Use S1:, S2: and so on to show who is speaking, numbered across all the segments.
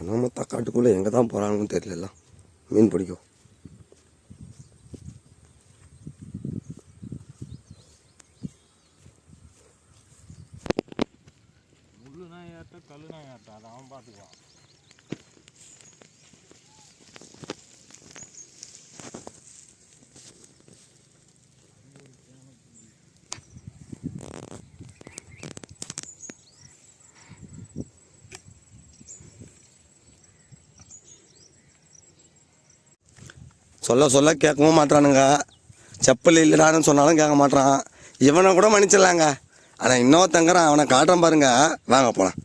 S1: நம்ம காட்டுக்குள்ளே எங்கே தான் போகிறாங்கன்னு தெரியல மீன் பிடிக்கும்
S2: முள்ளுனா ஏற்ற கல்லுனா ஏற்ற அதை அவன் பார்த்துக்குவான்
S1: சொல்ல சொல்ல கேட்கவும் மாட்றானுங்க. செப்பல் இல்லைடான்னு சொன்னாலும் கேட்க மாட்றான். இவனை கூட மன்னிச்சிடலாங்க. ஆனால் இன்னொருத்தங்கிறான் அவனை காட்டுறேன் பாருங்க. வாங்க போகலாம்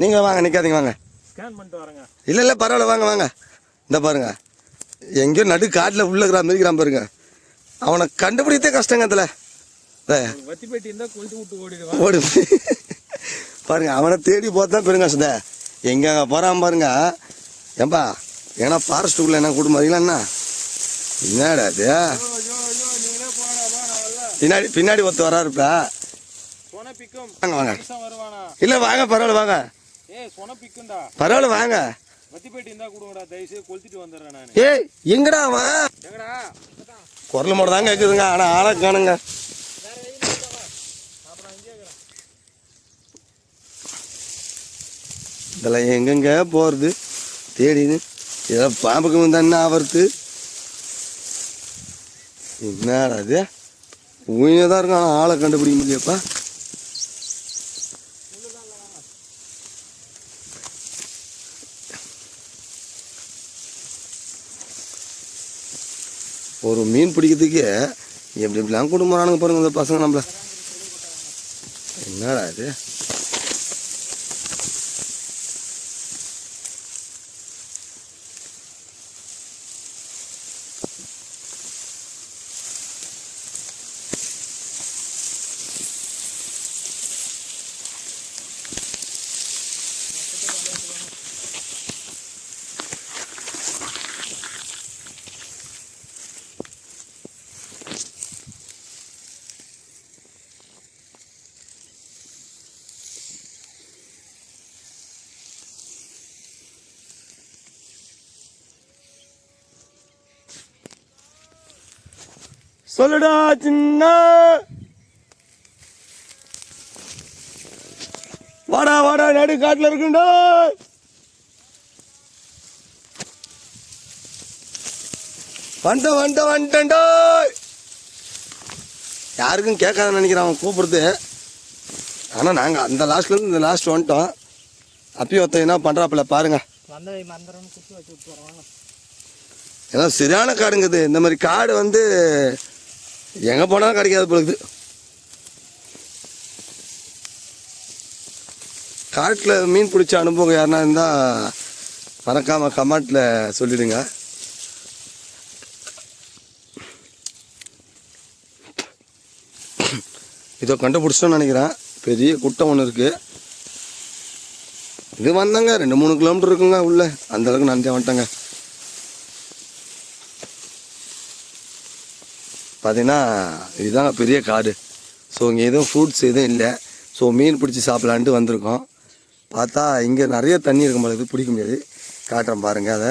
S1: நீங்கள் வாங்க நிற்காதீங்க வாங்க.
S2: ஸ்கேன் பண்ணிட்டு வரேங்க.
S1: இல்லை இல்லை பரவாயில்ல வாங்க வாங்க. இந்த பாருங்க. எங்கேயோ நடு காட்டில் உள்ளுக்குறா மிதிக்கிறான் பாருங்க. அவனை கண்டுபிடித்தே கஷ்டங்க அதில். ஓடு. பாருங்க அவனை தேடி போகிறது தான் பெருங்க சுத. எங்க போகிறான் பாருங்க. ஏன்பா ஏன்னா ஃபாரஸ்ட்டுக்குள்ளே என்ன கூட்டு மாதிரிங்களா என்ன? என்னடா அது பின்னாடி பின்னாடி ஒருத்த வராருப்பா.
S2: பிக்கும்
S1: வாங்க வாங்க.
S2: இல்ல
S1: இல்லை வாங்க பரவாயில்ல வாங்க. பரவாயில்ல வாங்க. ஏய் எங்கடா அவன்? குரல் மட்டும் தான் கேக்குதுங்க ஆனால் ஆளை காணுங்க.
S2: அப்புறம்
S1: இதெல்லாம் எங்கெங்க போகிறது தேடின்னு இதெல்லாம் பாம்புக்கு வந்து என்ன ஆவறது? என்னடா அது உயினை தான் இருக்கான் ஆனால் ஆளை கண்டுபிடிக்க முடியப்பா ஒரு மீன் பிடிக்கிறதுக்கு எப்படி எப்படிலாம் குடும்பம் வரானுங்க பாருங்க இந்த பசங்க நம்மள. என்னடா இது? சொல்லுடா சின்ன. வாடா வாடா நடு காட்டுல இருக்குண்டா. வண்ட வந்துட்டா யாருக்கும் கேட்காத நினைக்கிறான் அவன் கூப்பிடுறது. ஆனால் நாங்கள் அந்த லாஸ்ட்லேருந்து இந்த லாஸ்ட் வந்துட்டோம். அப்பயும் ஒருத்தன் என்ன பண்ணுறாப்புல பாருங்க. ஏன்னா சரியான காடுங்க இது. இந்த மாதிரி காடு வந்து எங்கே போனாலும் கிடைக்காது பொழுது காட்டில் மீன் பிடிச்ச அனுபவம் யாருனா இருந்தால் மறக்காமல் கமெண்ட்டில் சொல்லிடுங்க. இதை கண்டுபிடிச்சிட்டோன்னு நினைக்கிறேன். பெரிய குட்டம் ஒன்று இருக்குது இது வந்தாங்க ரெண்டு மூணு கிலோமீட்டர் இருக்குங்க உள்ளே. அந்த அளவுக்கு நன்றி வந்துட்டேங்க. பார்த்தீங்கன்னா இதுதான் பெரிய காடு. ஸோ இங்கே எதுவும் ஃப்ரூட்ஸ் எதுவும் இல்லை. ஸோ மீன் பிடிச்சி சாப்பிட்லான்ட்டு வந்திருக்கோம். பார்த்தா இங்கே நிறைய தண்ணி இருக்கும் போது பிடிக்க முடியாது. காட்டுறேன் பாருங்கள் அதை.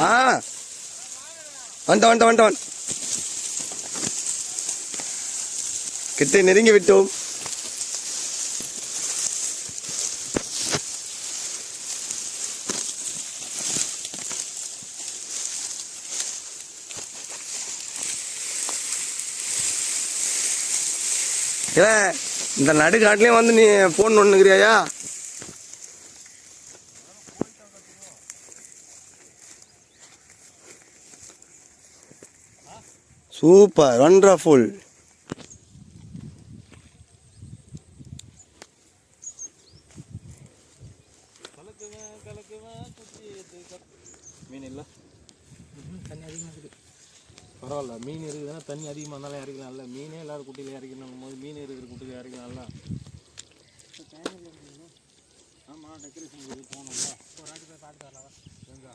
S1: ஆ. வந்துட்டோம் வந்துட்டோம் வந்துட்டோம் கிட்டே நெருங்கி விட்டோம். இல்லை இந்த நடுக்காட்டிலே வந்து நீ ஃபோன் ஒன்றுக்கிறியா சூப்பர் வண்டர்ஃபுல்
S2: கலக்குவேன் கலக்குவேன் குச்சி மீன் இல்லை? தண்ணி அதிகமாக இருக்குது பரவாயில்ல மீன் இருக்குதுன்னா தண்ணி அதிகமாக இருந்தாலும் இறக்கலாம்ல மீனே எல்லாரும் குட்டியில் இறக்கணும் போது மீன் இருக்கிற குட்டியில் இறக்கலாம்ல ஆமாம் டெக்கரேஷன் போனோம்ல ஒரு ஆட்டு போய் பார்த்து வரலாம். எங்க?